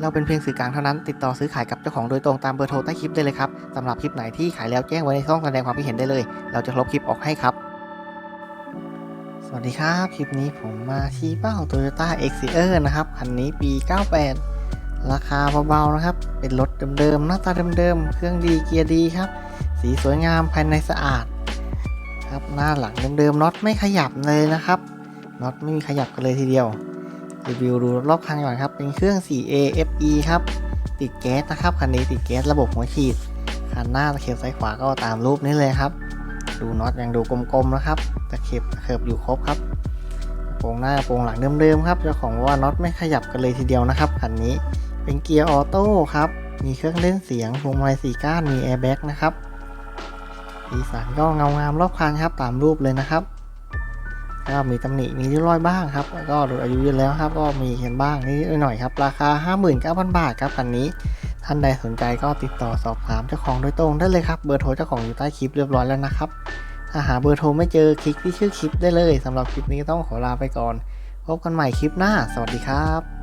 เราเป็นเพียงสื่อกลางเท่านั้น ติดต่อซื้อขายกับเจ้าของโดยตรงตามเบอร์โทรใต้คลิปได้เลยครับสำหรับคลิปไหนที่ขายแล้วแจ้งไว้ในช่องแสดงความคิดเห็นได้เลย เราจะลบคลิปออกให้ครับ สวัสดีครับ คลิปนี้ผมมาที่เป้า Toyota x c e r นะครับคันนี้ปี 98 ราคาเบาๆนะครับ เป็นรถเดิมๆหน้าตาเดิมๆเครื่องดีเกียร์ดีครับ สีสวยงามภายในสะอาดครับหน้าหลังเดิมๆน็อตไม่ขยับเลยนะครับน็อตไม่มีขยับกันเลยทีเดียว รีวิวดูรอบคันก่อนครับ เป็นเครื่อง 4A FE ครับ ติดแก๊สนะครับ คันนี้ติดแก๊สระบบหัวฉีด คันหน้าตะเข็บซ้ายขวาก็ตามรูปนี้เลยครับ ดูน็อตยังดูกลมๆนะครับ ตะเข็บเข็บอยู่ครบครับโปรงหน้าโปรงหลังเดิมๆครับ เจ้าของว่าน็อตไม่ขยับกันเลยทีเดียวนะครับ คันนี้ เป็นเกียร์ออโต้ครับ มีเครื่องเล่นเสียงพวงมาลัยสี่ก้าน มีแอร์แบ็กนะครับสีสันก็เงางามรอบคันครับ ตามรูปเลยนะครับ ก็มีตำหนิมีริ้วรอยบ้างครับก็ดูอายุยืนแล้วครับ ก็มีเห็นบ้างนิดหน่อยครับ ราคา 59,000 บาทครับคันนี้ ท่านใดสนใจก็ติดต่อสอบถามเจ้าของโดยตรงได้เลยครับ เบอร์โทรเจ้าของอยู่ใต้คลิปเรียบร้อยแล้วนะครับถ้าหาเบอร์โทรไม่เจอคลิกที่ชื่อคลิปได้เลยสำหรับคลิปนี้ต้องขอลาไปก่อน พบกันใหม่คลิปหน้า สวัสดีครับ